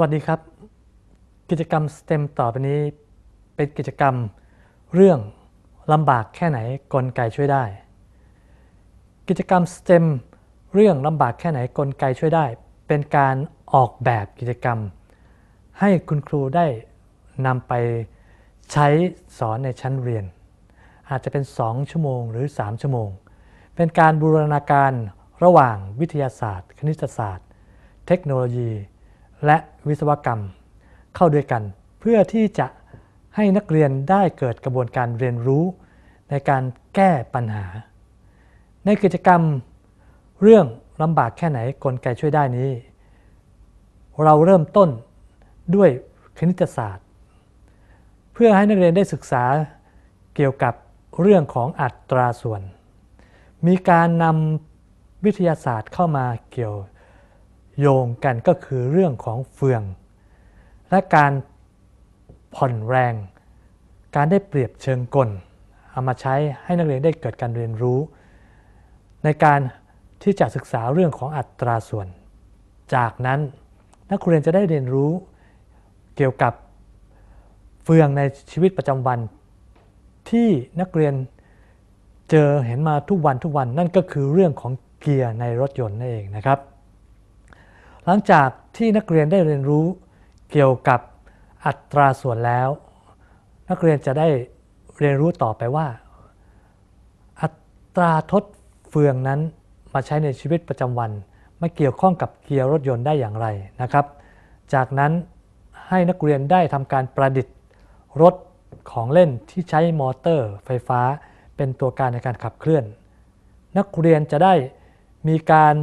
สวัสดีครับ กิจกรรม STEM ต่อไปนี้ เป็นกิจกรรมเรื่องลำบากแค่ไหนกลไกช่วยได้ กิจกรรม STEM เรื่องลำบากแค่ไหนกลไกช่วยได้ เป็นการออกแบบกิจกรรม ให้คุณครูได้นำไปใช้สอนในชั้นเรียน อาจจะเป็น 2 ชั่วโมงหรือ 3 ชั่วโมง เป็นการบูรณาการระหว่างวิทยาศาสตร์ คณิตศาสตร์ เทคโนโลยี และวิศวกรรม เข้าด้วยกัน เพื่อที่จะให้นักเรียนได้เกิดกระบวนการเรียนรู้ ในการแก้ปัญหา ในกิจกรรม เรื่องลำบากแค่ไหนกลไกช่วยได้นี้ เราเริ่มต้นด้วยคณิตศาสตร์ เพื่อให้นักเรียนได้ศึกษาเกี่ยวกับเรื่องของอัตราส่วน มีการนำวิทยาศาสตร์เข้ามาเกี่ยว โยงกันก็คือเรื่องของเฟือง และการผ่อนแรง การได้เปรียบเชิงกล เอามาใช้ให้นักเรียนได้เกิดการเรียนรู้ ในการที่จะศึกษาเรื่องของอัตราส่วน จากนั้นนักเรียนจะได้เรียนรู้เกี่ยวกับเฟืองในชีวิตประจำวัน ที่นักเรียนเจอเห็นมาทุกวันทุกวันนั่นก็คือเรื่องของเกียร์ในรถยนต์นั่นเองนะครับ หลังจากที่นักเรียนได้เรียนรู้เกี่ยวกับอัตราส่วนแล้ว นักเรียนจะได้เรียนรู้ต่อไปว่า อัตราทดเฟืองนั้นมาใช้ในชีวิตประจำวันมาเกี่ยวข้องกับเกียร์รถยนต์ได้อย่างไรนะครับ จากนั้นให้นักเรียนได้ทำการประดิษฐ์รถของเล่นที่ใช้มอเตอร์ไฟฟ้าเป็นตัวการในการขับเคลื่อน นักเรียนจะได้มีการ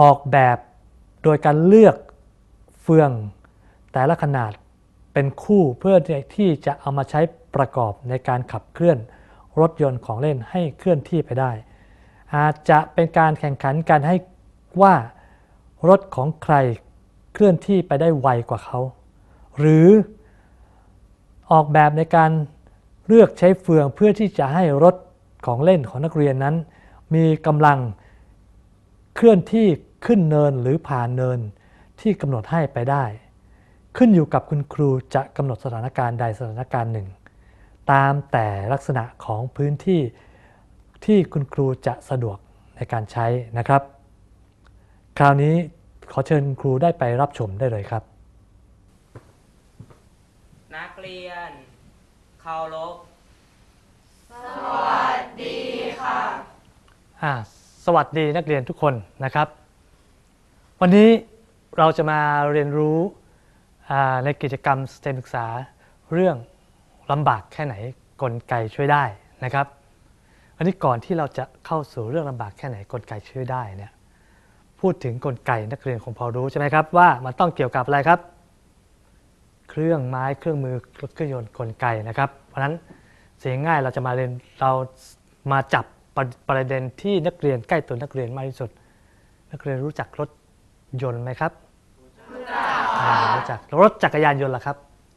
ออกแบบ โดยการเลือกเฟืองแต่ละขนาดเป็นคู่เพื่อที่จะเอามาใช้ประกอบในการขับเคลื่อนรถยนต์ของเล่นให้เคลื่อนที่ไปได้ อาจจะเป็นการแข่งขันกันให้ว่ารถของใครเคลื่อนที่ไปได้ไวกว่าเขา หรือออกแบบในการเลือกใช้เฟืองเพื่อที่จะให้รถของเล่นของนักเรียนนั้น มีกำลังเคลื่อนที่ ขึ้นเนินหรือผ่านเนินที่กำหนดให้ไปได้ ขึ้นอยู่กับคุณครูจะกำหนดสถานการณ์ใดสถานการณ์หนึ่ง ตามแต่ลักษณะของพื้นที่ที่คุณครูจะสะดวกในการใช้นะครับ คราวนี้ขอเชิญครูได้ไปรับชมได้เลยครับ นักเรียนเคารพอ่าสวัสดีนักเรียนทุกคนนะครับ วันนี้เราจะมาเรียนรู้ในกิจกรรมสเตมศึกษาเรื่องลำบากแค่ไหนกลไกช่วยได้นะครับ อันนี้ก่อนที่เราจะเข้าสู่เรื่องลำบากแค่ไหนกลไกช่วยได้เนี่ยพูดถึงกลไกนักเรียนคงพอรู้ใช่ไหมครับว่ามันต้องเกี่ยวกับอะไรครับ เครื่องไม้เครื่องมือรถเครื่องยนต์กลไกนะครับ เพราะฉะนั้นเสียงง่ายเราจะมาเรียนเรามาจับประประเด็นที่นักเรียนใกล้ตัวนักเรียนมากที่สุด นักเรียนรู้จักรถ ยนต์ไหมครับรู้จักรู้จักรถจักรยานยนต์ล่ะครับ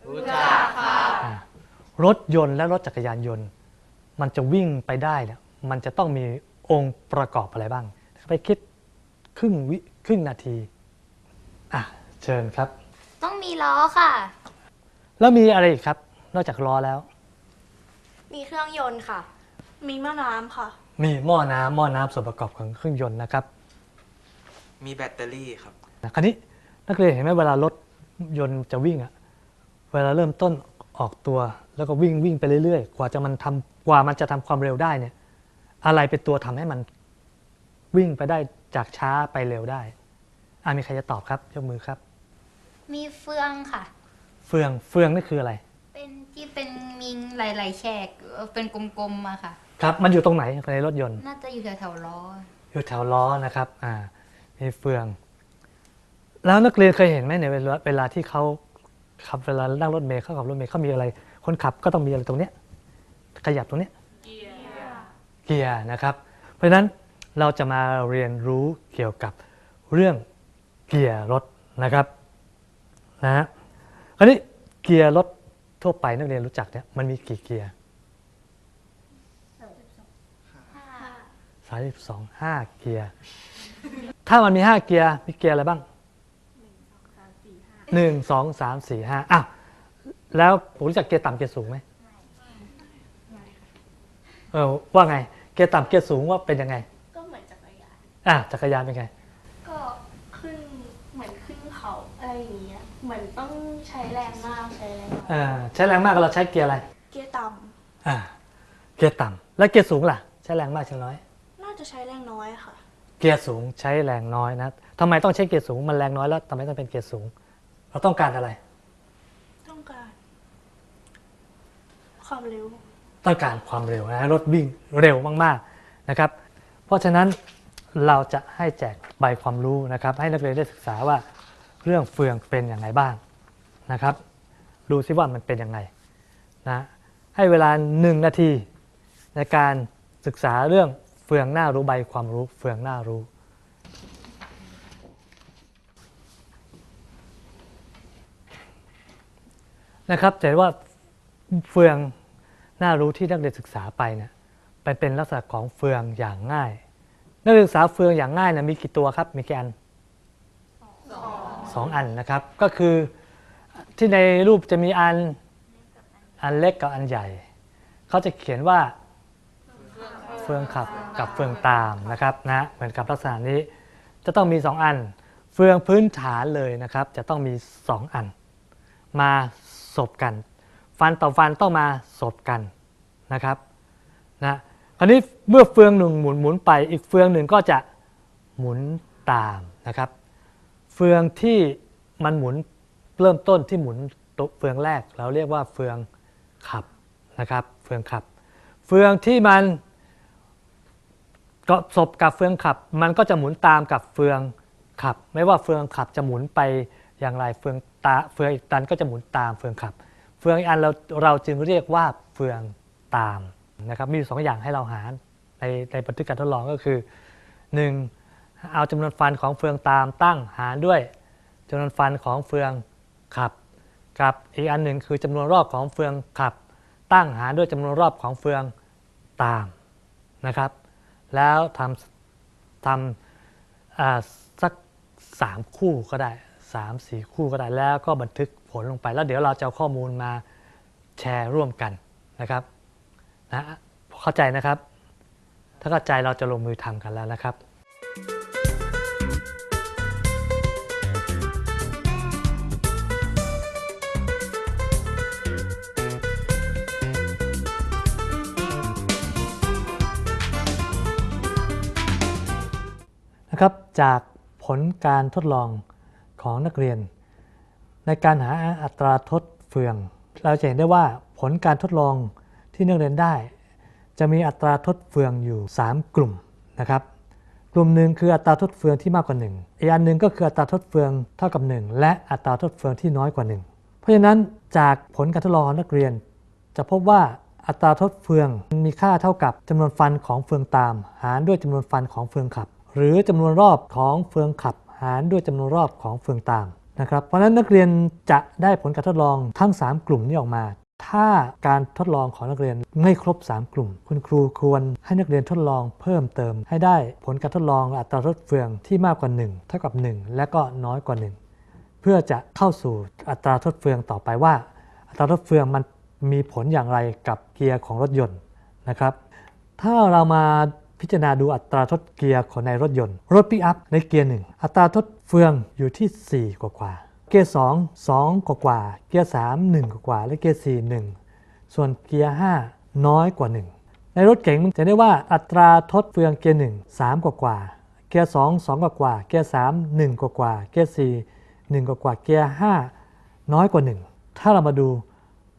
รู้จักค่ะอ่ารถยนต์และรถจักรยานยนต์ มันจะวิ่งไปได้เนี่ยมันจะต้องมีองค์ประกอบอะไรบ้าง ไปคิดครึ่งวิครึ่งนาทีอะเชิญครับ ต้องมีล้อค่ะ แล้วมีอะไรอีกครับ นอกจากล้อแล้ว มีเครื่องยนต์ค่ะ มีมะน้ำค่ะ มีหม้อน้ำหม้อน้ำส่วนประกอบของเครื่องยนต์นะครับ มีแบตเตอรี่ครับ คราวนี้นักเรียนเห็นไหมเวลารถยนต์จะวิ่งอะเวลาเริ่มต้นออกตัวแล้วก็วิ่งวิ่งไปเรื่อยๆ กว่าจะมันทำกว่ามันจะทำความเร็วได้เนี่ยอะไรเป็นตัวทำให้มันวิ่งไปได้จากช้าไปเร็วได้อ่ามีใครจะตอบครับยกมือครับ มีเฟืองค่ะ เฟืองเฟืองนี่คืออะไร เป็นที่เป็นมิงหลายๆแฉกเออเป็นกลมๆมาค่ะ ครับมันอยู่ตรงไหนในรถยนต์ น่าจะอยู่แถวๆล้อ อยู่แถวล้อนะครับอ่า มีเฟือง แล้วนักเรียนเคยเห็นไหมในเวลาเวลาที่เขาขับเวลานั่งรถเมล์เขาขับรถเมล์เขามีอะไร คนขับก็ต้องมีอะไรตรงเนี้ยขยับตรงเนี้ยเกียร์นะครับ เพราะฉะนั้นเราจะมาเรียนรู้เกี่ยวกับเรื่องเกียร์รถนะครับนะฮะคราวนี้เกียร์รถทั่วไปนักเรียนรู้จักเนี่ยมันมีกี่เกียร์สามสิบสองห้าเกียร์ ถ้ามันมีห้าเกียร์มีเกียร์อะไรบ้างหนึ่งสองสามสี่ห้าอ้าวแล้วผมรู้จักเกียร์ต่ำเกียร์สูงไหมเออว่าไง เกียร์ต่ำเกียร์สูงว่าเป็นยังไง ก็เหมือนจักรยาน อะจักรยานเป็นไง ก็ขึ้นเหมือนขึ้นเขาอะไรอย่างเงี้ย เหมือนต้องใช้แรงมากใช้แรงน้อยอ่าใช้แรงมากเราใช้เกียร์อะไร เกียร์ต่อ่าเกียร์ต่ำแล้วเกียร์สูงล่ะ ใช้แรงมากใช่น้อยำน่าจะใช้แรงน้อยค่ะ เกียร์สูงใช้แรงน้อยนะทำไมต้องใช้เกียร์สูงมันแรงน้อยแล้วทำไมต้องเป็นเกียร์สูง เราต้องการอะไร ต้องการ ความเร็ว ต้องการความเร็วนะรถวิ่งเร็วมากๆนะครับ เพราะฉะนั้นเราจะให้แจกใบความรู้นะครับ ให้นักเรียนได้ศึกษาว่าเรื่องเฟืองเป็นอย่างไรบ้างนะครับดูซิว่ามันเป็นยังไงนะให้เวลาหนึ่งนาทีในการศึกษาเรื่องเฟืองหน้ารู้ใบความรู้ เฟืองหน้ารู้ นะครับจะเห็นว่าเฟืองหน่ารู้ที่นักเรียนศึกษาไปเนี่ยเป็นเป็นลักษณะของเฟืองอย่างง่าย นักศึกษาเฟืองอย่างง่ายนะมีกี่ตัวครับ มีกี่อันสองอันนะครับ ก็คือที่ในรูปจะมีอันอันเล็กกับอันใหญ่ เขาจะเขียนว่า เฟืองขับกับเฟืองตามนะครับนะเหมือนกับลักษณะนี้จะต้องมีสองอัน เฟืองพื้นฐานเลยนะครับ จะต้องมีสองอัน มาสบกัน ฟันต่อฟันต้องมาสบกันนะครับนะคราวนี้เมื่อเฟืองหนึ่งหมุนหมุนไปอีกเฟืองหนึ่งก็จะหมุนตามนะครับ เฟืองที่มันหมุนเริ่มต้นที่หมุนตัวเฟืองแรก เราเรียกว่าเฟืองขับนะครับ เฟืองขับ เฟืองที่มัน ก็สบกับเฟืองขับ มันก็จะหมุนตามกับเฟืองขับ ไม่ว่าเฟืองขับจะหมุนไปอย่างไรเฟืองตาเฟืองอีกตันก็จะหมุนตามเฟืองขับ เฟืองอีกอันเราเราจึงเรียกว่าเฟืองตามนะครับมีสองอย่างให้เราหาในในบันทึกการทดลองก็คือ 1. เอาจำนวนฟันของเฟืองตามตั้งหารด้วยจำนวนฟันของเฟืองขับ กับอีกอันหนึ่งคือจำนวนรอบของเฟืองขับ ตั้งหารด้วยจำนวนรอบของเฟืองตามนะครับ แล้วทำทำสักสามคู่ก็ได้สามสี่คู่ก็ได้แล้วก็บันทึกผลลงไป แล้วเดี๋ยวเราจะเอาข้อมูลมาแชร์ร่วมกันนะครับนะเข้าใจนะครับ ถ้าเข้าใจเราจะลงมือทำกันแล้วนะครับ นะครับจากผลการทดลองของนักเรียน ในการหาอัตราทดเฟือง เราจะเห็นได้ว่าผลการทดลองที่นักเรียนได้ จะมีอัตราทดเฟืองอยู่ 3 กลุ่มนะครับกลุ่มหนึ่งคืออัตราทดเฟืองที่มากกว่า1อีกอันหนึ่งก็คืออัตราทดเฟืองเท่ากับ 1 และอัตราทดเฟืองที่น้อยกว่า 1 เพราะฉะนั้นจากผลการทดลองของนักเรียน จะพบว่าอัตราทดเฟืองมีค่าเท่ากับจำนวนฟันของเฟืองตาม หารด้วยจำนวนฟันของเฟืองขับ หรือจำนวนรอบของเฟืองขับหารด้วยจำนวนรอบของเฟืองตามนะครับเพราะฉะนั้นนักเรียนจะได้ผลการทดลองทั้ง 3 กลุ่มนี้ออกมา ถ้าการทดลองของนักเรียนไม่ครบ 3 กลุ่ม คุณครูควรให้นักเรียนทดลองเพิ่มเติม ให้ได้ผลการทดลองอัตราทดเฟืองที่มากกว่า 1 เท่ากับ 1 และก็น้อยกว่า 1 เพื่อจะเข้าสู่อัตราทดเฟืองต่อไปว่า อัตราทดเฟืองมันมีผลอย่างไรกับเกียร์ของรถยนต์นะครับ ถ้าเรามา พิจารณาดูอัตราทดเกียร์ของในรถยนต์ รถปิกอัพในเกียร์1อัตราทดเฟืองอยู่ที่ 4 กว่ากว่า เกียร์2 2กว่ากว่า เกียร์3 1กว่ากว่า และเกียร์4 1ส่วนเกียร์5น้อยกว่า1ในรถเก๋งจะได้ว่าอัตราทดเฟืองเกียร์1 3กว่ากว่า เกียร์2 2กว่ากว่า เกียร์3 1กว่ากว่า เกียร์4 1กว่ากว่า เกียร์5น้อยกว่า1ถ้าเรามาดู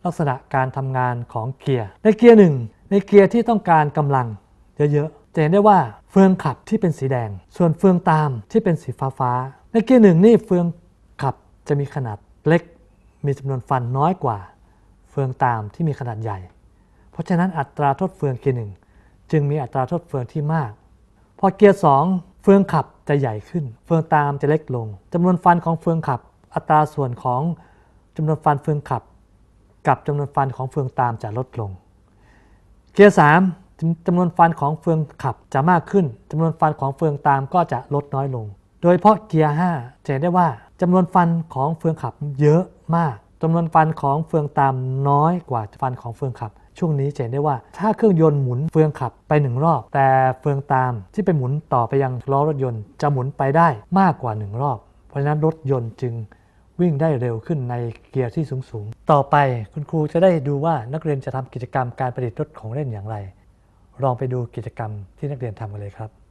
ลักษณะการทำงานของเกียร์ ในเกียร์หนึ่งในเกียร์ที่ต้องการกำลังเยอะๆ จะเห็นได้ว่าเฟืองขับที่เป็นสีแดง ส่วนเฟืองตามที่เป็นสีฟ้าฟ้าๆในเกียร์หนึ่งนี่เฟืองขับจะมีขนาดเล็ก มีจำนวนฟันน้อยกว่า เฟืองตามที่มีขนาดใหญ่ เพราะฉะนั้นอัตราทดเฟืองเกียร์หนึ่งจึงมีอัตราทดเฟืองที่มาก พอเกียร์สองเฟืองขับจะใหญ่ขึ้น เฟืองตามจะเล็กลงจำนวนฟันของเฟืองขับ อัตราส่วนของจำนวนฟันเฟืองขับ กับจำนวนฟันของเฟืองตามจะลดลง เกียร์3จำ จำนวนฟันของเฟืองขับจะมากขึ้นจำนวนฟันของเฟืองตามก็จะลดน้อยลง โดยเฉพาะเกียร์5จะเห็นได้ว่าจำนวนฟันของเฟืองขับเยอะมากจำนวนฟันของเฟืองตามน้อยกว่าฟันของเฟืองขับ ช่วงนี้จะเห็นได้ว่าถ้าเครื่องยนต์หมุนเฟืองขับไปหนึ่งรอบ แต่เฟืองตามที่ไปหมุนต่อไปยังล้อรถยนต์จะหมุนไปได้มากกว่าหนึ่งรอบ เพราะฉะนั้นรถยนต์จึงวิ่งได้เร็วขึ้นในเกียร์ที่สูงๆ ต่อไปคุณครูจะได้ดูว่านักเรียนจะทำกิจกรรมการประดิษฐ์รถของเล่นอย่างไร ลองไปดูกิจกรรมที่นักเรียนทำกันเลยครับ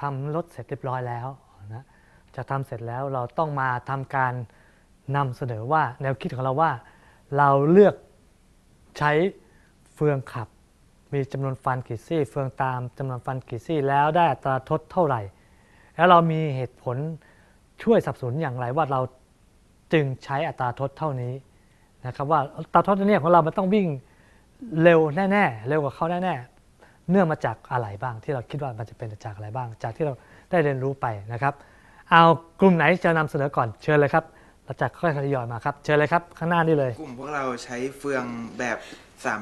ทำรถเสร็จเรียบร้อยแล้วนะจะทำเสร็จแล้วเราต้องมาทำการนำเสนอว่าแนวคิดของเราว่า เราเลือกใช้เฟืองขับ มีจำนวนฟันกี่ซี่ เฟืองตามจำนวนฟันกี่ซี่ แล้วได้อัตราทดเท่าไหร่ แล้วเรามีเหตุผลช่วยสับสนุนอย่างไรว่าเราจึงใช้อัตราทดเท่านี้นะครับว่าอัตราทดเนี่ยของเรามันต้องวิ่งเร็วแน่ๆเร็วกว่าเขาแน่ๆ เนื่องมาจากอะไรบ้าง ที่เราคิดว่ามันจะเป็นจากอะไรบ้าง จากที่เราได้เรียนรู้ไปนะครับ เอากลุ่มไหนจะนำเสนอก่อนเชิญเลยครับเราจะค่อยๆทยอยมาครับเชิญเลยครับข้างหน้านี่เลย กลุ่มพวกเราใช้เฟืองแบบ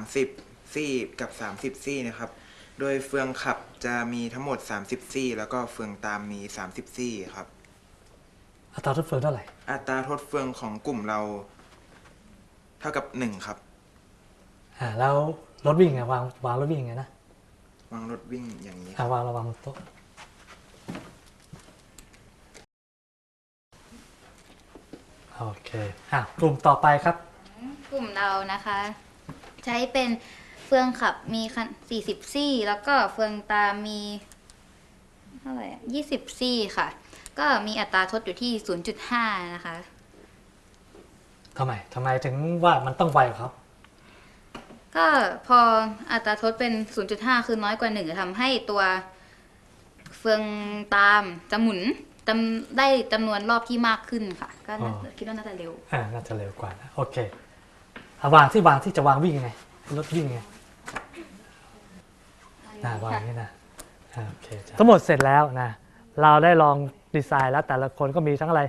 30 ซี่กับ 30 ซี่นะครับ โดยเฟืองขับจะมีทั้งหมด 30 ซี่ แล้วก็เฟืองตามมี 30 ซี่ครับ อัตราทดเฟืองเท่าไหร่ อัตราทดเฟืองของกลุ่มเรา เท่ากับ 1 ครับอ่าแล้วรถวิ่งไงวางวางรถวิ่งไงนะ วางรถวิ่งอย่างนี้อ่าวางระวังโต๊ะโอเคอะกลุ่มต่อไปครับ กลุ่มเรานะคะ ใช้เป็นเฟืองขับมีคัน40 ซี่ แล้วก็เฟืองตามมีเท่าไหร่อะ20ซี่ค่ะ ก็มีอัตราทดอยู่ที่ 0.5 นะคะ ทำไม ทำไมถึงว่ามันต้องไวกว่าเขา ก็พออัตราทดเป็น 0.5 คือน้อยกว่า1จะทำให้ตัวเฟืองตามจะหมุนจำได้จำนวนรอบที่มากขึ้นค่ะ ก็น่าคิดว่าน่าจะเร็ว อ่าน่าจะเร็วกว่านะโอเคเอาวางที่วางที่จะวางวิ่งไงรถวิ่งไงนะวางอย่างนี้นะอ่าโอเคจ้ะทั้งหมดเสร็จแล้วนะเราได้ลองดีไซน์แล้วแต่ละคนก็มีทั้งอะไร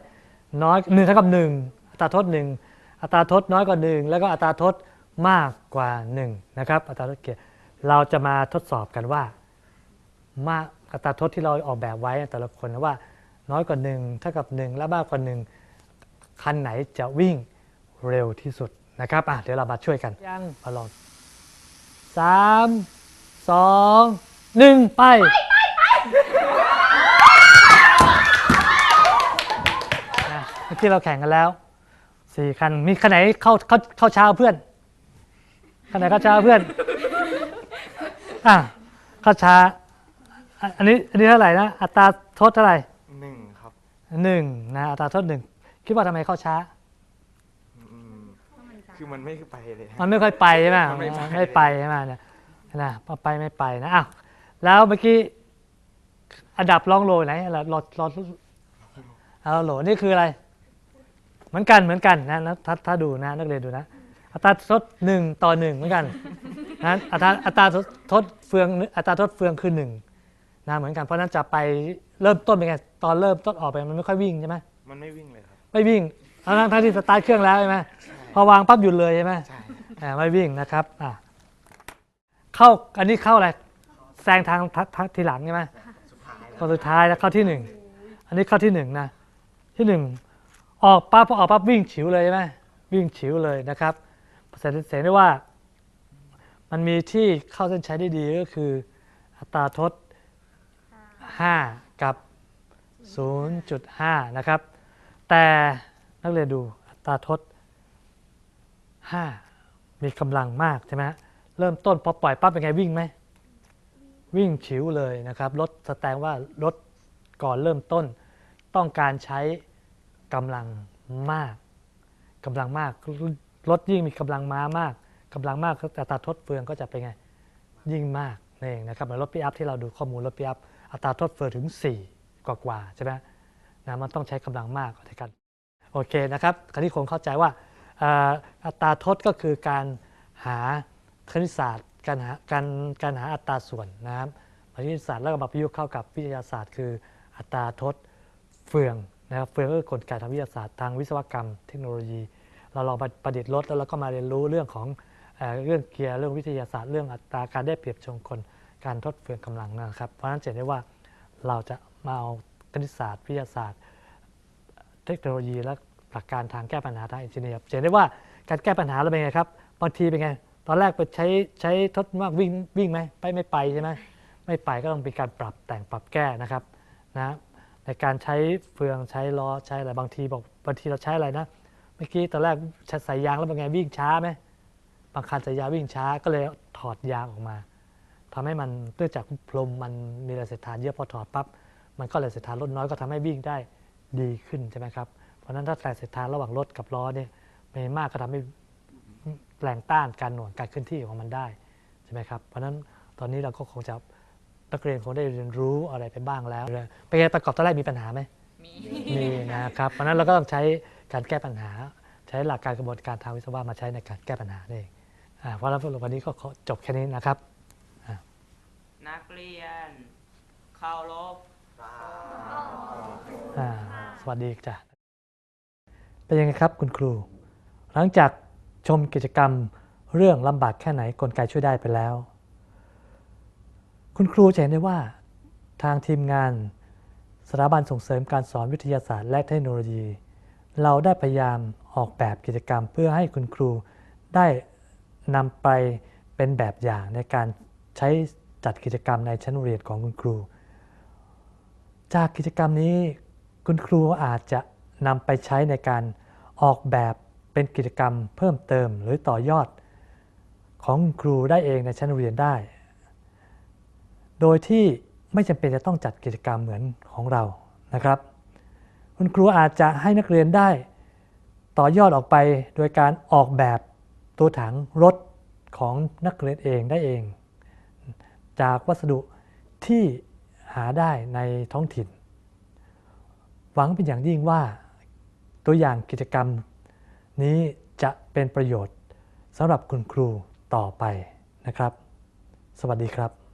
น้อยหนึ่งเท่ากับหนึ่งอัตราทดหนึ่งอัตราทดน้อยกว่าหนึ่งแล้วก็อัตราทด มากกว่าหนึ่งนะครับอัตราทดเกียร์เราจะมาทดสอบกันว่า มากอัตราทดที่เราออกแบบไว้แต่ละคนนะว่า น้อยกว่าหนึ่งเท่ากับหนึ่งและมากกว่าหนึ่งคันไหนจะวิ่งเร็วที่สุดนะครับอะเดี๋ยวเรามาช่วยกันยังมาลองสามสองหนึ่งไปนะเมื่อกี้เราแข่งกันแล้วสี่คัน มีคันไหนเข้าเข้าเข้าช้าเพื่อน คันไหนเข้าช้าเพื่อน อะเข้าช้าอะอันนี้อันนี้เท่าไหร่นะ อัตราโทษเท่าไหร่1ครับหนึ่งนะอัตราโทษหนึ่งคิดว่าทำไมเข้าช้า อืมคือมันไม่ไปเลยมันไม่ค่อยไปใช่ไหมมันไม่ไป ไม่ไปใช่ไหมเนี่ยนะพอไปไม่ไปนะอ้าวแล้วเมื่อกี้อันดับรองโลไหนอันดับรอรอเอาโหลนี่คืออะไร เหมือนกันเหมือนกันนะนะถ้าถ้าดูนะ นักเรียนดูนะ อัตราทดหนึ่งต่อหนึ่งเหมือนกันนะอัตราอัตราทดเฟืองอัตราทดเฟืองคือหนึ่งนะเหมือนกันเพราะฉะนั้นจะไปเริ่มต้นเป็นไงตอนเริ่มต้นออกไปมันไม่ค่อยวิ่งใช่ไหมมันไม่วิ่งเลยครับไม่วิ่งทั้งทั้งที่สตาร์ทเครื่องแล้วใช่ไหมพอวางปั๊บหยุดเลยใช่ไหมใช่อ่าไม่วิ่งนะครับอ่าเข้าอันนี้เข้าอะไรแซงทางทางทีหลังใช่ไหมตอนสุดท้ายแล้วเข้าที่หนึ่งอันนี้เข้าที่หนึ่งนะที่หนึ่งออกปั๊บพอออกปั๊บวิ่งฉิวเลยใช่ไหมวิ่งฉิวเลยนะครับ แสดงเห็นได้ว่ามันมีที่เข้าเส้นชัยได้ดีก็คือ อัตราทด 5 กับ 0.5 นะครับ แต่นักเรียนดูอัตราทด 5 มีกำลังมากใช่ไหมเริ่มต้นพอปล่อยปั๊บเป็นไงวิ่งไหม วิ่งฉิวเลยนะครับรถแสดงว่ารถก่อนเริ่มต้น ต้องการใช้กำลังมากกำลังมาก รถยิ่งมีกำลังม้ามากกำลังมากอัตราทดเฟืองก็จะเป็นไงยิ่งมากนั่นเองนะครับเหมือนรถปิอัพที่เราดูข้อมูลรถปิอัพอัตราทดเฟืองถึง 4 กว่ากว่าใช่ไหมนะมันต้องใช้กำลังมากในการโอเคนะครับคราวนี้คงเข้าใจว่าอัตราทดก็คือการหาคณิตศาสตร์ การหาการการหาอัตราส่วนนะครับคณิตศาสตร์แล้วก็มาประยุกต์เข้ากับวิทยาศาสตร์ คืออัตราทดเฟืองนะครับเฟืองก็คือกลไกทางวิทยาศาสตร์ทางวิศวกรรม เทคโนโลยี เราลองประดิษฐ์รถแล้วเราก็มาเรียนรู้เรื่องของเอ่อเรื่องเกียร์เรื่องวิทยาศาสตร์เรื่องอัตราการได้เปรียบชงคนการทดเฟืองกำลังนะครับ เพราะฉะนั้นเห็นได้ว่าเราจะมาเอาคณิตศาสตร์วิทยาศาสตร์ เทคโนโลยีและหลักการทางแก้ปัญหาทางอินเจเนียร์จะเห็นได้ว่าการแก้ปัญหาเราเป็นไงครับบางทีเป็นไงตอนแรกไปใช้ใช้ทดมากวิ่งวิ่งไหมไปไม่ไปใช่ไหมไม่ไปก็ต้องมีการปรับแต่งปรับแก้นะครับนะในการใช้เฟืองใช้ล้อใช้อะไรบางทีบอกบางทีเราใช้อะไรนะ เมื่อกี้ตอนแรกใช้สายยางแล้วเป็นไงวิ่งช้าไหมบางคันสายยางวิ่งช้าก็เลยถอดยางออกมาทำให้มันเนื่องจากพรมมันมีแรงเสียดทานเยอะพอถอดปั๊บมันก็แรงเสียดทานลดน้อยก็ทำให้วิ่งได้ดีขึ้นใช่ไหมครับเพราะฉะนั้นถ้าแรงเสียดทานระหว่างรถกับล้อเนี่ยไม่มากก็ทำให้แรงต้านการหน่วงการเคลื่อนที่ของมันได้ใช่ไหมครับเพราะฉะนั้นตอนนี้เราก็คงจะนักเรียนคงได้เรียนรู้อะไรไปบ้างแล้วเป็นไงประกอบตอนแรกมีปัญหาไหมมีนะครับเพราะฉะนั้นเราก็ต้องใช้ การแก้ปัญหา ใช้หลักการกระบวนการทางวิศวะมาใช้ในการแก้ปัญหานั่นเองอ่าเพราะฉะนั้นวันนี้ก็ขอจบแค่นี้นะครับ นักเรียนเคารพอ่าสวัสดีจ้ะเป็นยังไงครับคุณครู หลังจากชมกิจกรรมเรื่องลำบากแค่ไหนกลไกช่วยได้ไปแล้ว คุณครูจะเห็นได้ว่า ทางทีมงานสถาบันส่งเสริมการสอนวิทยาศาสตร์และเทคโนโลยี เราได้พยายามออกแบบกิจกรรมเพื่อให้คุณครูได้นำไปเป็นแบบอย่างในการใช้จัดกิจกรรมในชั้นเรียนของคุณครู จากกิจกรรมนี้คุณครูอาจจะนำไปใช้ในการออกแบบเป็นกิจกรรมเพิ่มเติมหรือต่อยอด ของคครูได้เองในชั้นเรียนได้ โดยที่ไม่จำเป็นจะต้องจัดกิจกรรมเหมือนของเรานะครับ คุณครูอาจจะให้นักเรียนได้ ต่อยอดออกไปโดยการออกแบบตัวถังรถของนักเรียนเองได้เอง จากวัสดุที่หาได้ในท้องถิ่น หวังเป็นอย่างยิ่งว่าตัวอย่างกิจกรรมนี้จะเป็นประโยชน์สำหรับคุณครูต่อไปนะครับ สวัสดีครับ